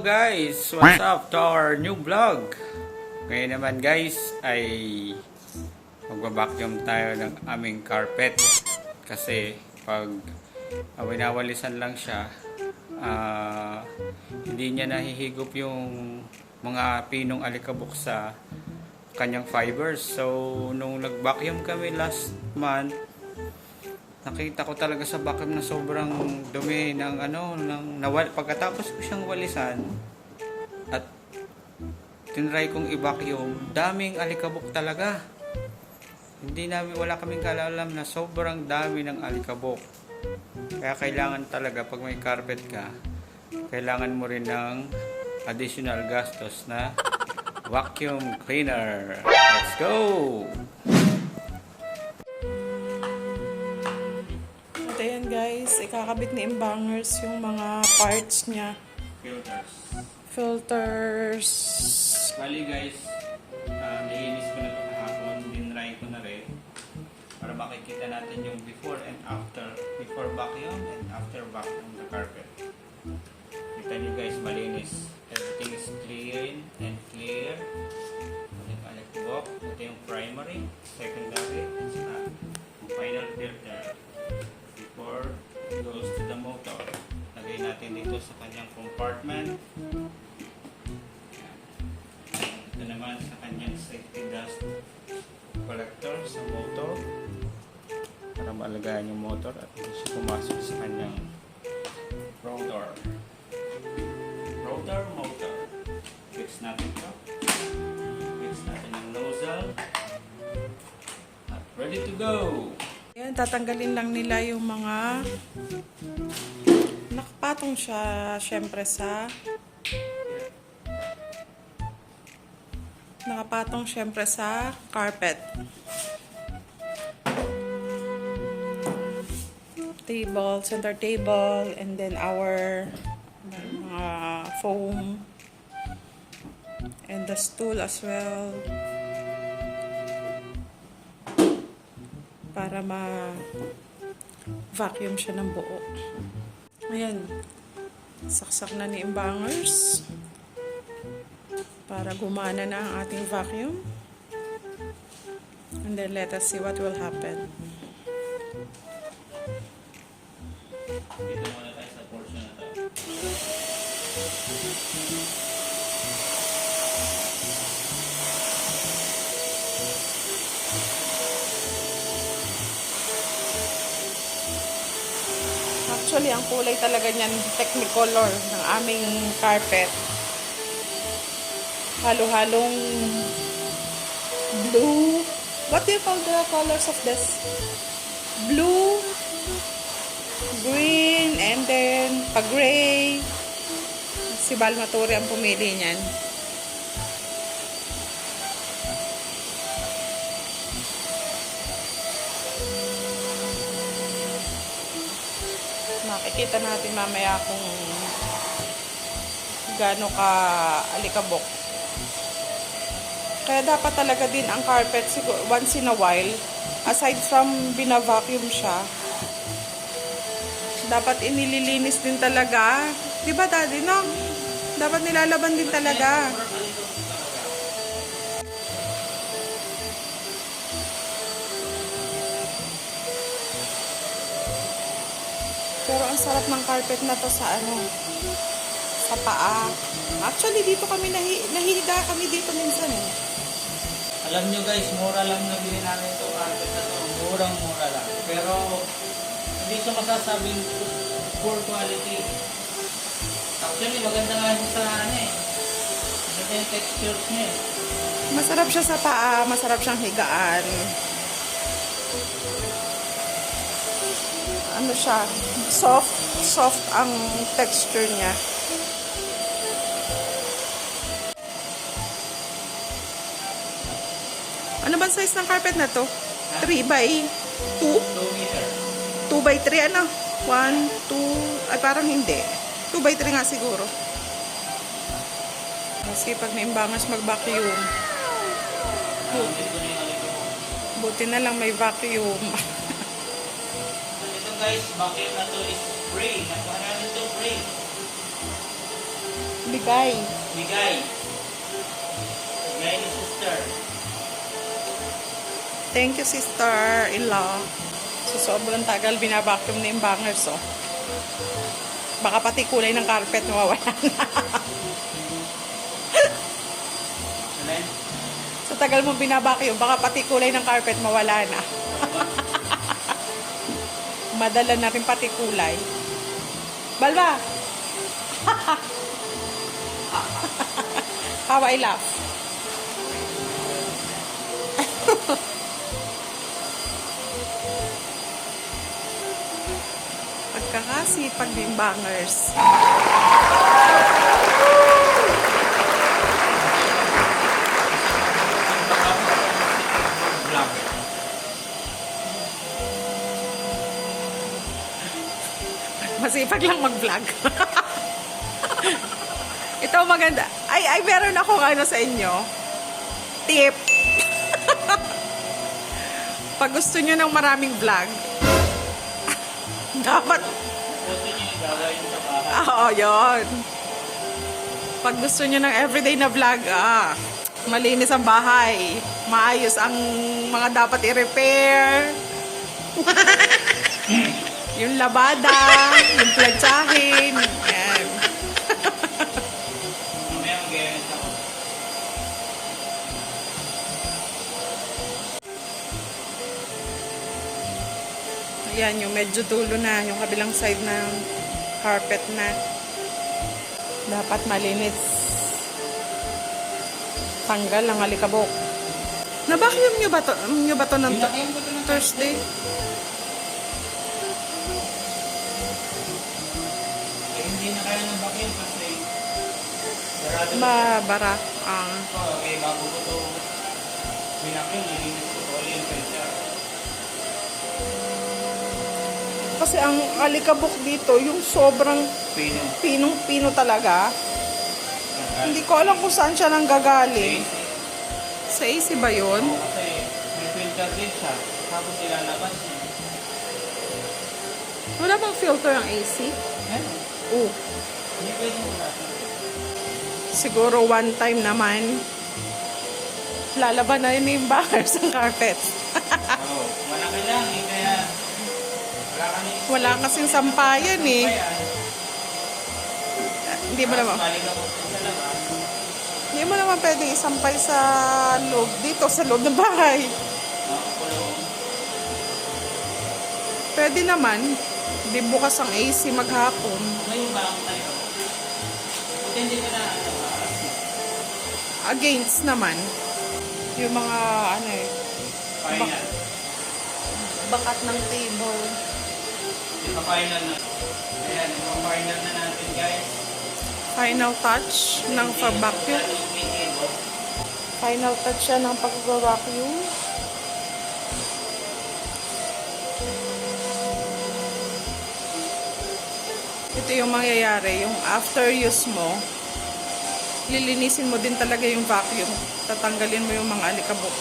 guys! What's up to our new vlog? Ngayon naman guys ay magbabacuum tayo ng aming carpet kasi pag uh, winawalisan lang siya ah, hindi niya nahihigop yung mga pinong alikabok sa kanyang fibers. So nung nag-vacuum kami last month nakita ko talaga sa vacuum na sobrang dumi ng ano ng nawal pagkatapos ko siyang walisan at tinry kong i-vacuum daming alikabok talaga. Hindi namin wala kaming kalalam na sobrang dami ng alikabok. Kaya kailangan talaga pag may carpet ka kailangan mo rin ng additional gastos na vacuum cleaner. Let's go guys, ikakabit ni Imbangers yung mga parts niya. filters Filters. Bali guys, uh, nilinis ko na ito kahapon, dinry ko na rin para makikita natin yung before and after. Before vacuum and after vacuum the carpet. Kita nyo guys, malinis. Everything is clean and clear. Walang alikbok. Ito yung primary, secondary, para malagayan yung motor at siya pumasok sa kanyang rotor. Rotor motor. Fix natin ito. Fix natin yung nozzle. At ready to go! Ayan, tatanggalin lang nila yung mga nakapatong siya syempre sa nakapatong syempre sa carpet. Table, center table, and then our mga foam and the stool as well. para ma-vacuum siya ng buo. Ayan. Saksak na ni Imbangers para gumana na ang ating vacuum. And then let us see what will happen. Dito muna tayo sa portion na. Actually, ang kulay talaga niyan, technicolor ng aming carpet. Halo-halong blue. What do you call the colors of this? Blue, green, and then pa-gray. Si Balmatore ang pumili niyan. Makikita natin mamaya kung gaano ka alikabok. Kaya dapat talaga din ang carpet once in a while, aside from bina-vacuum siya, dapat inililinis din talaga. Di ba daddy, no? Dapat nilalaban din talaga. Pero ang sarap ng carpet na to sa ano, sa paa. Actually, dito kami nahi, nahihiga kami dito minsan eh. Alam nyo guys, mura lang nabili namin ito carpet na to. Murang mura lang. Pero hindi siya masasabing poor quality. Actually, maganda nga siya sa ano eh. Maganda yung textures niya eh. Masarap siya sa paa, masarap siyang higaan. Ano siya, soft, soft ang texture niya. Ano ba size ng carpet na to? 3 by 2? 2 meter. 2 by 3 ano? 1, 2, ay parang hindi. 2 by 3 nga siguro. Kasi pag may imbangas mag-vacuum, mo. buti na lang may vacuum. Ito guys, vacuum na to is spray. Nakuha namin to. Big Bigay. Bigay. Bigay ni sister. Thank you, sister-in-law. So, sobrang tagal binabacuum na yung bangers, oh. Baka pati kulay ng carpet nawawala na. Sa tagal mo binabacuum, baka pati kulay ng carpet mawala na. Madala na rin pati kulay. Balba! How I laugh. Pagkakasipag din bangers. Masipag lang mag-vlog. Ito maganda. Ay, ay, meron akong ano sa inyo. Tip. Pag gusto nyo ng maraming vlog, dapat, oo, yun. Pag gusto nyo ng everyday na vlog, ah, malinis ang bahay, maayos ang mga dapat i-repair, yung labada, yung plantsahin, Ayan, yung medyo dulo na, yung kabilang side ng carpet na. Dapat malinis. Tanggal ang alikabok. Na-vacuum nyo ba to, nyo ba to ng Thursday? Eh, hindi na kaya vacuum kasi Mabara. Ang ito. Eh, bago ko ito pinakin, nilinis ko all yung filter. Kasi ang alikabok dito, yung sobrang Pino. pinong-pino talaga. Hindi ko alam kung saan siya nang gagaling. Sa AC ba yun? Kasi may filter din siya. Tapos ilalabas niya. Wala bang filter ang AC? Eh, Oo. hindi pwede wala. Siguro one time naman, lalaban na yun yung bangers ng carpet. Oo, malaki lang eh. Kaya wala kasing sampayan eh. Hindi mo naman, hindi mo naman pwedeng isampay sa loob, dito sa loob ng bahay. Pwede naman, di bukas ang AC maghapon. Ngayon ba ang tayo? Hindi ka na ano, maalas. Against naman, yung mga ano eh, Final. bakat ng table. Final na. Ayan, yung final na natin guys. Final touch ng yung may table. Final touch siya ng pag-vacuum. Ito yung mangyayari, yung after use mo, lilinisin mo din talaga yung vacuum. Tatanggalin mo yung mga alikabok.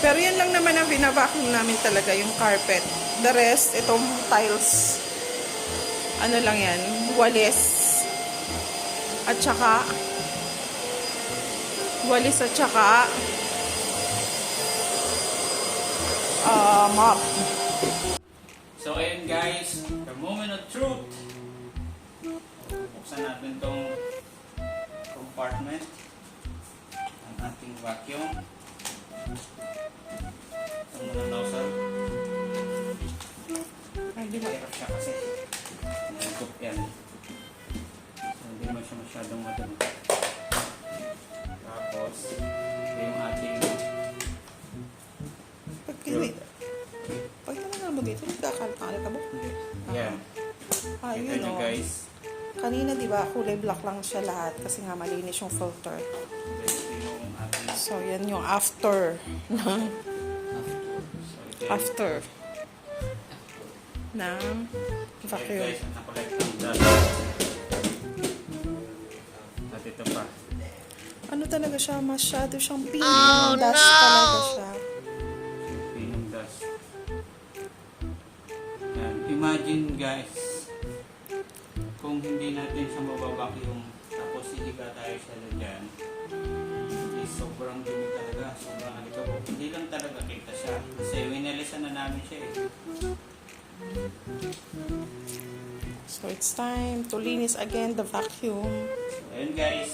Pero yan lang naman ang binavacuum namin talaga, yung carpet. The rest, itong tiles, ano lang yan, walis. At saka, walis at saka ah mop. So ayun guys, the moment of truth. Buksan natin tong compartment ng ating vacuum. Ito muna nozzle. Ay, siya kasi. Nagkup yan. So hindi mo siya masyadong madumi. Tapos, ito yung ating Pag, pag tinanggal mo dito, nagkakalpang ka ba? yan. Ah, yun nyo o. guys. Kanina, di ba, kulay black lang siya lahat kasi nga malinis yung filter. Ating So, yan yung after. ng after. ng vacuum. At ito pa. Ano talaga siya? Masyado siyang pink. Oh, dust talaga siya. Pinong dust. Yan. Imagine guys, kung hindi natin siya mababacuum, tapos kasi higa tayo sa dyan, is sobrang dumi talaga, sobrang alikabok. Hindi lang talaga kita siya. Kasi winalisan na namin siya eh. So it's time to linis again the vacuum. So, ayun guys.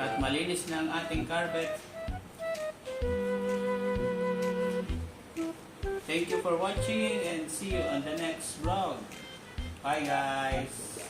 At malinis na ang ating carpet. Thank you for watching and see you on the next vlog. Bye guys!